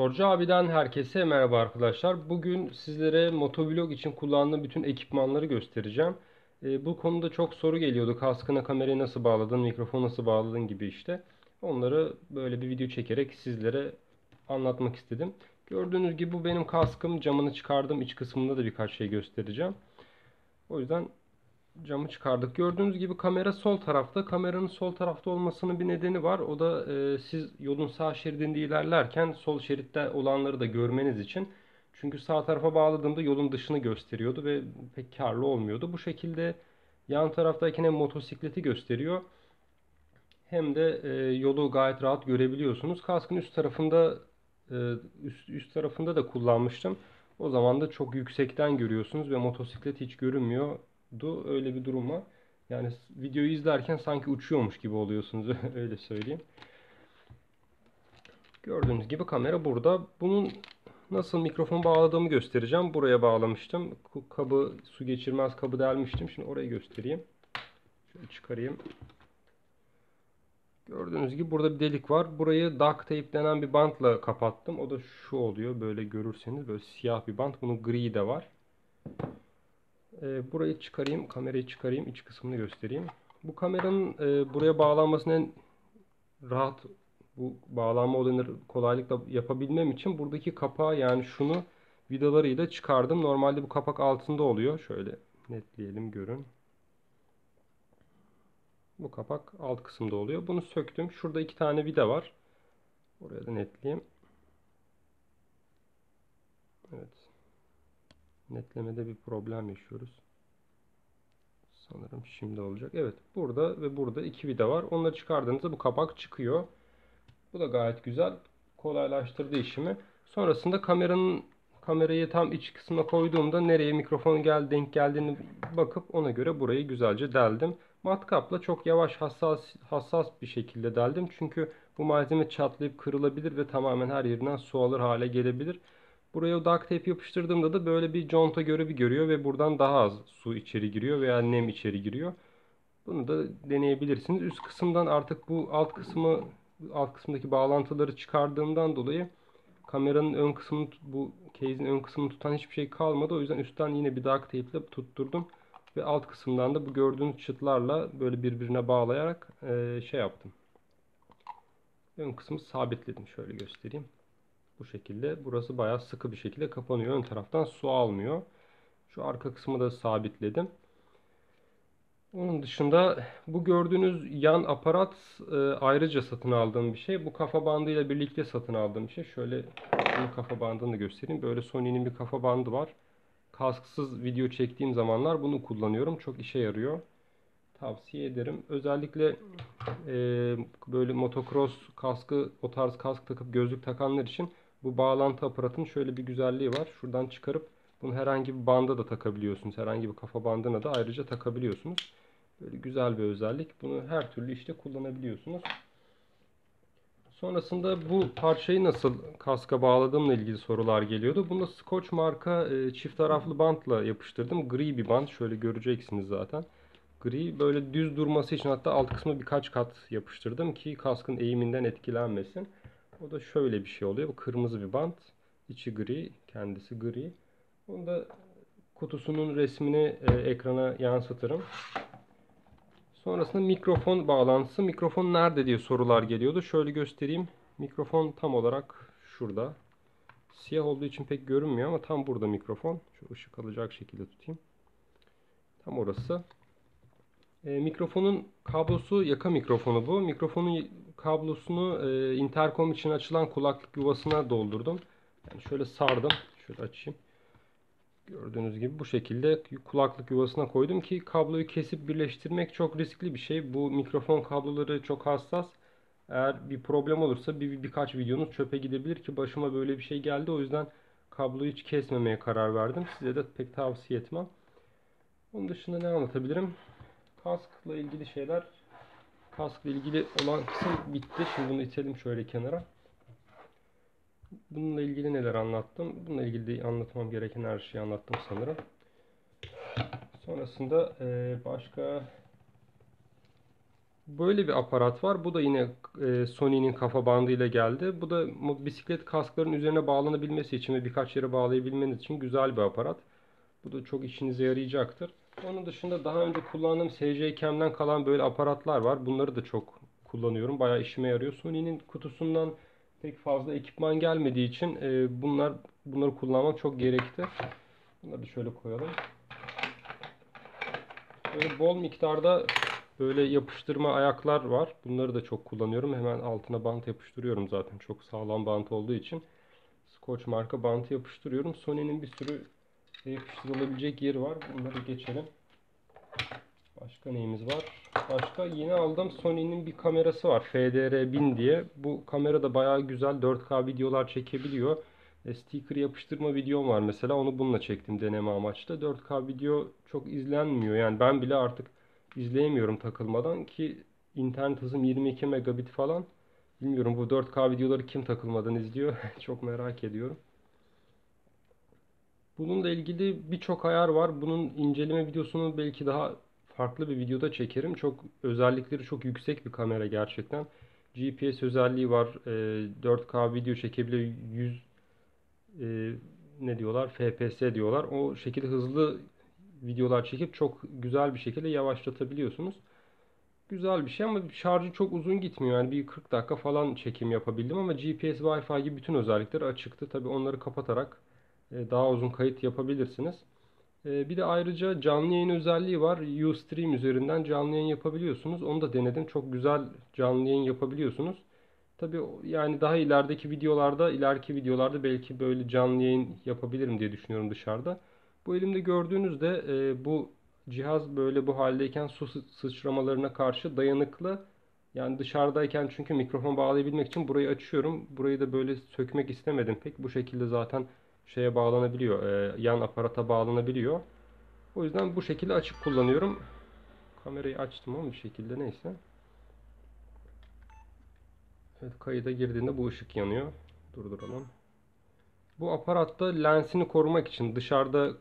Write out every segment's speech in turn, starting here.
Motorcu abiden herkese merhaba arkadaşlar. Bugün sizlere motovlog için kullandığım bütün ekipmanları göstereceğim. E, bu konuda çok soru geliyordu. Kaskına kamerayı nasıl bağladın, mikrofonu nasıl bağladın gibi işte. Onları böyle bir video çekerek sizlere anlatmak istedim. Gördüğünüz gibi bu benim kaskım. Camını çıkardım. İç kısmında da birkaç şey göstereceğim. O yüzden camı çıkardık. Gördüğünüz gibi kamera sol tarafta. Kameranın sol tarafta olmasının bir nedeni var. O da e, siz yolun sağ şeridinde ilerlerken sol şeritte olanları da görmeniz için. Çünkü sağ tarafa bağladığımda yolun dışını gösteriyordu ve pek karlı olmuyordu. Bu şekilde yan taraftaki hem motosikleti gösteriyor hem de e, yolu gayet rahat görebiliyorsunuz. Kaskın üst tarafında e, üst, üst tarafında da kullanmıştım. O zaman da çok yüksekten görüyorsunuz ve motosiklet hiç görünmüyor du öyle bir durum var. Yani videoyu izlerken sanki uçuyormuş gibi oluyorsunuz öyle söyleyeyim. Gördüğünüz gibi kamera burada. Bunun nasıl mikrofon bağladığımı göstereceğim. Buraya bağlamıştım. Kabı su geçirmez kabı delmiştim. Şimdi orayı göstereyim. Şöyle çıkarayım. Gördüğünüz gibi burada bir delik var. Burayı duct tape denen bir bantla kapattım. O da şu oluyor. Böyle görürseniz böyle siyah bir bant. Bunun gri de var. E, burayı çıkarayım, kamerayı çıkarayım, iç kısmını göstereyim. Bu kameranın e, buraya bağlanmasını en rahat bu bağlanma olayını kolaylıkla yapabilmem için buradaki kapağı yani şunu vidalarıyla çıkardım. Normalde bu kapak altında oluyor. Şöyle netleyelim görün. Bu kapak alt kısımda oluyor. Bunu söktüm. Şurada iki tane vida var. Oraya da netleyeyim. Evet. Netlemede bir problem yaşıyoruz. Sanırım şimdi olacak. Evet burada ve burada iki vida var. Onları çıkardığınızda bu kapak çıkıyor. Bu da gayet güzel. Kolaylaştırdı işimi. Sonrasında kameranın kamerayı tam iç kısmına koyduğumda nereye mikrofon gel denk geldiğini bakıp ona göre burayı güzelce deldim. Matkapla çok yavaş hassas hassas bir şekilde deldim. Çünkü bu malzeme çatlayıp kırılabilir ve tamamen her yerinden su alır hale gelebilir. Buraya o duct tape yapıştırdığımda da böyle bir conta görevi görüyor ve buradan daha az su içeri giriyor veya nem içeri giriyor. Bunu da deneyebilirsiniz. Üst kısımdan artık bu alt kısmı alt kısımdaki bağlantıları çıkardığımdan dolayı kameranın ön kısmını bu case'in ön kısmını tutan hiçbir şey kalmadı. O yüzden üstten yine bir duct tape ile tutturdum ve alt kısımdan da bu gördüğünüz çıtlarla böyle birbirine bağlayarak şey yaptım. Ön kısmı sabitledim. Şöyle göstereyim. Bu şekilde. Burası bayağı sıkı bir şekilde kapanıyor. Ön taraftan su almıyor. Şu arka kısmı da sabitledim. Onun dışında bu gördüğünüz yan aparat e, ayrıca satın aldığım bir şey. Bu kafa bandıyla birlikte satın aldığım bir şey. Şöyle bu kafa bandını göstereyim. Böyle Sony'nin bir kafa bandı var. Kasksız video çektiğim zamanlar bunu kullanıyorum. Çok işe yarıyor. Tavsiye ederim. Özellikle e, böyle motocross kaskı, o tarz kask takıp gözlük takanlar için bu bağlantı aparatının şöyle bir güzelliği var. Şuradan çıkarıp bunu herhangi bir banda da takabiliyorsunuz. Herhangi bir kafa bandına da ayrıca takabiliyorsunuz. Böyle güzel bir özellik. Bunu her türlü işte kullanabiliyorsunuz. Sonrasında bu parçayı nasıl kaska bağladığımla ilgili sorular geliyordu. Bunda Scotch marka e, çift taraflı bantla yapıştırdım. Gri bir bant. Şöyle göreceksiniz zaten. Gri böyle düz durması için hatta alt kısmı birkaç kat yapıştırdım ki kaskın eğiminden etkilenmesin. O da şöyle bir şey oluyor. Bu kırmızı bir bant. İçi gri. Kendisi gri. Onu da kutusunun resmini e, ekrana yansıtırım. Sonrasında mikrofon bağlantısı. Mikrofon nerede diye sorular geliyordu. Şöyle göstereyim. Mikrofon tam olarak şurada. Siyah olduğu için pek görünmüyor ama tam burada mikrofon. Şu ışık alacak şekilde tutayım. Tam orası. E, mikrofonun kablosu yaka mikrofonu bu. Mikrofonun kablosunu e, interkom için açılan kulaklık yuvasına doldurdum. Yani şöyle sardım. Şöyle açayım. Gördüğünüz gibi bu şekilde kulaklık yuvasına koydum ki kabloyu kesip birleştirmek çok riskli bir şey. Bu mikrofon kabloları çok hassas. Eğer bir problem olursa bir, birkaç videonuz çöpe gidebilir ki başıma böyle bir şey geldi. O yüzden kabloyu hiç kesmemeye karar verdim. Size de pek tavsiye etmem. Onun dışında ne anlatabilirim? Kaskla ilgili şeyler kaskla ilgili olan kısım bitti. Şimdi bunu itelim şöyle kenara. Bununla ilgili neler anlattım? Bununla ilgili anlatmam gereken her şeyi anlattım sanırım. Sonrasında başka Böyle bir aparat var. Bu da yine e, Sony'nin kafa bandıyla geldi. Bu da bisiklet kaskların üzerine bağlanabilmesi için ve birkaç yere bağlayabilmeniz için güzel bir aparat. Bu da çok işinize yarayacaktır. Onun dışında daha önce kullandığım SC Cam'den kalan böyle aparatlar var. Bunları da çok kullanıyorum. Bayağı işime yarıyor. Sony'nin kutusundan pek fazla ekipman gelmediği için e, bunlar bunları kullanmak çok gerekti. Bunları da şöyle koyalım. Böyle bol miktarda böyle yapıştırma ayaklar var. Bunları da çok kullanıyorum. Hemen altına bant yapıştırıyorum zaten. Çok sağlam bant olduğu için. Scotch marka bantı yapıştırıyorum. Sony'nin bir sürü yapıştırılabilecek yeri var. Bunları geçelim. Başka neyimiz var? Başka yeni aldım Sony'nin bir kamerası var. FDR1000 diye. Bu kamera da bayağı güzel 4K videolar çekebiliyor. E, sticker yapıştırma videom var mesela. Onu bununla çektim deneme amaçlı. 4K video çok izlenmiyor. Yani ben bile artık izleyemiyorum takılmadan ki internet hızım 22 megabit falan. Bilmiyorum bu 4K videoları kim takılmadan izliyor. çok merak ediyorum. Bununla ilgili birçok ayar var. Bunun inceleme videosunu belki daha farklı bir videoda çekerim. Çok özellikleri çok yüksek bir kamera gerçekten. GPS özelliği var. 4K video çekebiliyor. 100 e, ne diyorlar? FPS diyorlar. O şekilde hızlı videolar çekip çok güzel bir şekilde yavaşlatabiliyorsunuz. Güzel bir şey ama şarjı çok uzun gitmiyor. Yani bir 40 dakika falan çekim yapabildim ama GPS, Wi-Fi gibi bütün özellikleri açıktı. Tabi onları kapatarak daha uzun kayıt yapabilirsiniz. E, bir de ayrıca canlı yayın özelliği var. Ustream üzerinden canlı yayın yapabiliyorsunuz. Onu da denedim. Çok güzel canlı yayın yapabiliyorsunuz. Tabi yani daha ilerideki videolarda, ileriki videolarda belki böyle canlı yayın yapabilirim diye düşünüyorum dışarıda. Bu elimde gördüğünüzde e, bu cihaz böyle bu haldeyken su sıçramalarına karşı dayanıklı. Yani dışarıdayken çünkü mikrofon bağlayabilmek için burayı açıyorum. Burayı da böyle sökmek istemedim pek. Bu şekilde zaten şeye bağlanabiliyor. E, yan aparata bağlanabiliyor. O yüzden bu şekilde açık kullanıyorum. Kamerayı açtım ama bir şekilde neyse. Evet kayıda girdiğinde bu ışık yanıyor. Durduralım. Bu aparatta lensini korumak için dışarıda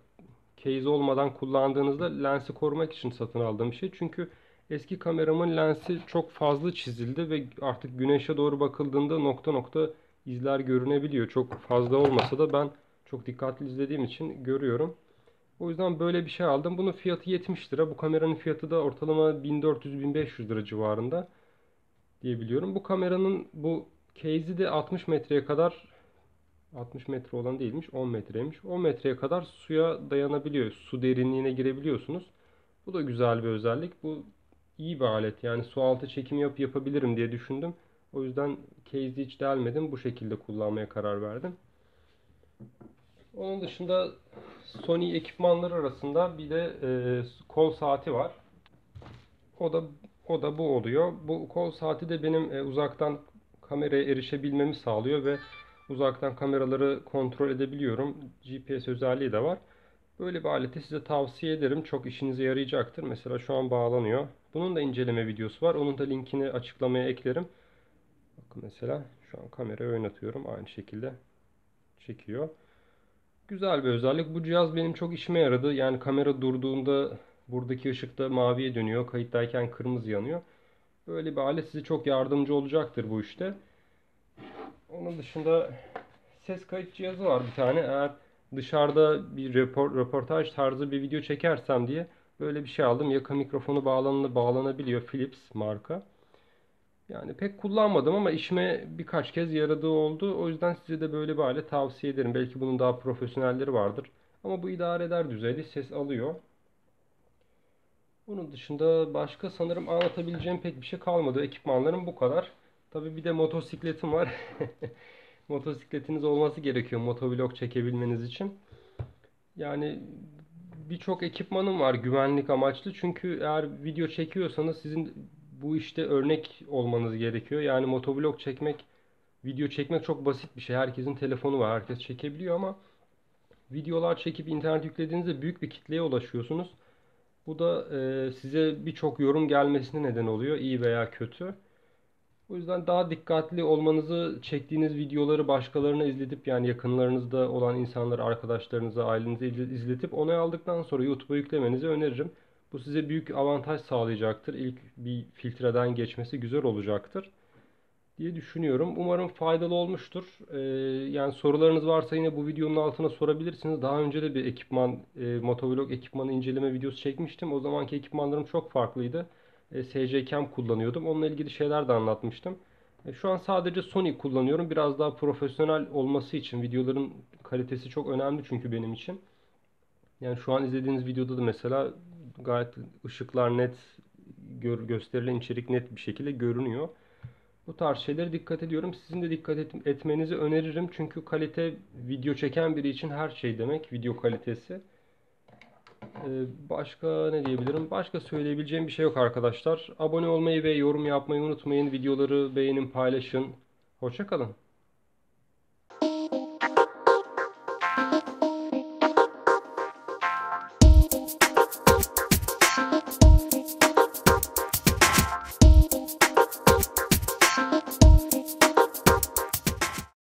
case olmadan kullandığınızda lensi korumak için satın aldığım şey. Çünkü eski kameramın lensi çok fazla çizildi ve artık güneşe doğru bakıldığında nokta nokta izler görünebiliyor. Çok fazla olmasa da ben çok dikkatli izlediğim için görüyorum. O yüzden böyle bir şey aldım. Bunun fiyatı 70 lira. Bu kameranın fiyatı da ortalama 1400-1500 lira civarında diyebiliyorum. Bu kameranın bu case'i de 60 metreye kadar 60 metre olan değilmiş 10 metreymiş. 10 metreye kadar suya dayanabiliyor. Su derinliğine girebiliyorsunuz. Bu da güzel bir özellik. Bu iyi bir alet. Yani su altı çekim yap yapabilirim diye düşündüm. O yüzden case'i hiç delmedim. Bu şekilde kullanmaya karar verdim. Onun dışında Sony ekipmanları arasında bir de e, kol saati var. O da o da bu oluyor. Bu kol saati de benim e, uzaktan kameraya erişebilmemi sağlıyor ve uzaktan kameraları kontrol edebiliyorum. GPS özelliği de var. Böyle bir aleti size tavsiye ederim. Çok işinize yarayacaktır. Mesela şu an bağlanıyor. Bunun da inceleme videosu var. Onun da linkini açıklamaya eklerim. Bakın mesela şu an kamerayı oynatıyorum. Aynı şekilde çekiyor. Güzel bir özellik. Bu cihaz benim çok işime yaradı. Yani kamera durduğunda buradaki ışıkta maviye dönüyor. Kayıttayken kırmızı yanıyor. Böyle bir alet size çok yardımcı olacaktır bu işte. Onun dışında ses kayıt cihazı var bir tane. Eğer dışarıda bir report, röportaj tarzı bir video çekersem diye böyle bir şey aldım. Yaka mikrofonu bağlanı, bağlanabiliyor. Philips marka. Yani pek kullanmadım ama işime birkaç kez yaradığı oldu. O yüzden size de böyle bir alet tavsiye ederim. Belki bunun daha profesyonelleri vardır. Ama bu idare eder düzeyde ses alıyor. Bunun dışında başka sanırım anlatabileceğim pek bir şey kalmadı. Ekipmanlarım bu kadar. Tabii bir de motosikletim var. Motosikletiniz olması gerekiyor motovlog çekebilmeniz için. Yani birçok ekipmanım var güvenlik amaçlı. Çünkü eğer video çekiyorsanız sizin bu işte örnek olmanız gerekiyor. Yani motovlog çekmek, video çekmek çok basit bir şey. Herkesin telefonu var, herkes çekebiliyor ama videolar çekip internet yüklediğinizde büyük bir kitleye ulaşıyorsunuz. Bu da e, size birçok yorum gelmesine neden oluyor, iyi veya kötü. O yüzden daha dikkatli olmanızı çektiğiniz videoları başkalarına izletip yani yakınlarınızda olan insanları, arkadaşlarınıza, ailenize izletip onay aldıktan sonra YouTube'a yüklemenizi öneririm. Bu size büyük avantaj sağlayacaktır. İlk bir filtreden geçmesi güzel olacaktır diye düşünüyorum. Umarım faydalı olmuştur. Ee, yani sorularınız varsa yine bu videonun altına sorabilirsiniz. Daha önce de bir ekipman, e, motovlog ekipmanı inceleme videosu çekmiştim. O zamanki ekipmanlarım çok farklıydı. E, SC Cam kullanıyordum. Onunla ilgili şeyler de anlatmıştım. E, şu an sadece Sony kullanıyorum. Biraz daha profesyonel olması için videoların kalitesi çok önemli çünkü benim için. Yani şu an izlediğiniz videoda da mesela gayet ışıklar net, gör, gösterilen içerik net bir şekilde görünüyor. Bu tarz şeylere dikkat ediyorum. Sizin de dikkat et, etmenizi öneririm. Çünkü kalite video çeken biri için her şey demek. Video kalitesi. Ee, başka ne diyebilirim? Başka söyleyebileceğim bir şey yok arkadaşlar. Abone olmayı ve yorum yapmayı unutmayın. Videoları beğenin, paylaşın. Hoşçakalın.